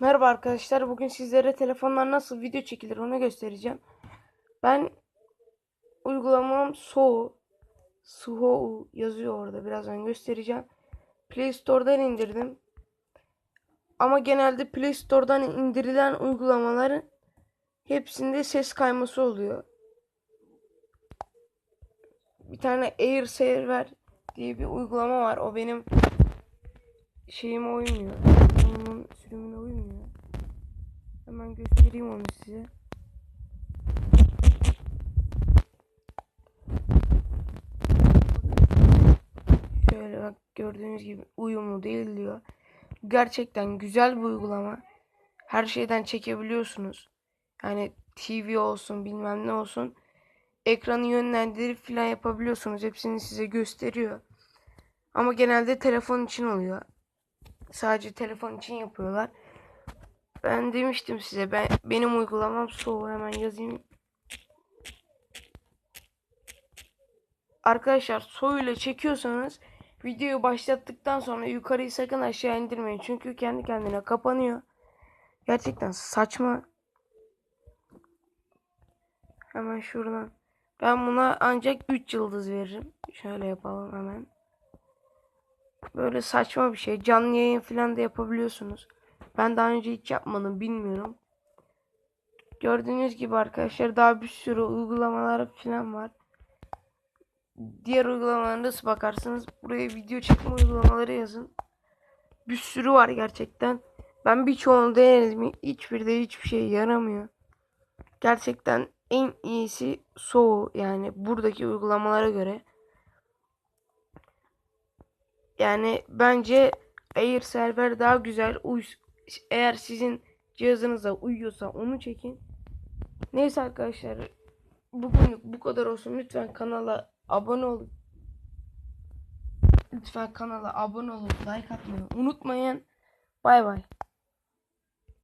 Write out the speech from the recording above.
Merhaba arkadaşlar. Bugün sizlere telefonlar nasıl video çekilir onu göstereceğim. Ben uygulamam Soğu. Soğu yazıyor orada. Birazdan göstereceğim. Play Store'dan indirdim. Ama genelde Play Store'dan indirilen uygulamaların hepsinde ses kayması oluyor. Bir tane Air Server diye bir uygulama var. O benim şeyime uymuyor. Hemen göstereyim onu size. Şöyle bak gördüğünüz gibi uyumlu değil diyor. Gerçekten güzel bir uygulama. Her şeyden çekebiliyorsunuz. Yani TV olsun bilmem ne olsun. Ekranı yönlendirip filan yapabiliyorsunuz. Hepsini size gösteriyor. Ama genelde telefon için oluyor. Sadece telefon için yapıyorlar. Ben demiştim size ben benim uygulamam soğuk hemen yazayım. Arkadaşlar soğuk ile çekiyorsanız videoyu başlattıktan sonra yukarıyı sakın aşağı indirmeyin. Çünkü kendi kendine kapanıyor. Gerçekten saçma. Hemen şuradan. Ben buna ancak 3 yıldız veririm. Şöyle yapalım hemen. Böyle saçma bir şey. Canlı yayın falan da yapabiliyorsunuz. Ben daha önce hiç yapmadım bilmiyorum. Gördüğünüz gibi arkadaşlar daha bir sürü uygulamalar falan var. Diğer uygulamalara nasıl bakarsınız buraya video çekme uygulamaları yazın. Bir sürü var gerçekten. Ben birçoğunu denedim. Hiçbir de hiçbir şey yaramıyor. Gerçekten en iyisi Soğu yani buradaki uygulamalara göre. Yani bence Air server daha güzel. Eğer sizin cihazınıza uyuyorsa onu çekin. Neyse arkadaşlar. Bugünlük bu kadar olsun. Lütfen kanala abone olun. Lütfen kanala abone olup like atmayı unutmayın. Bay bay.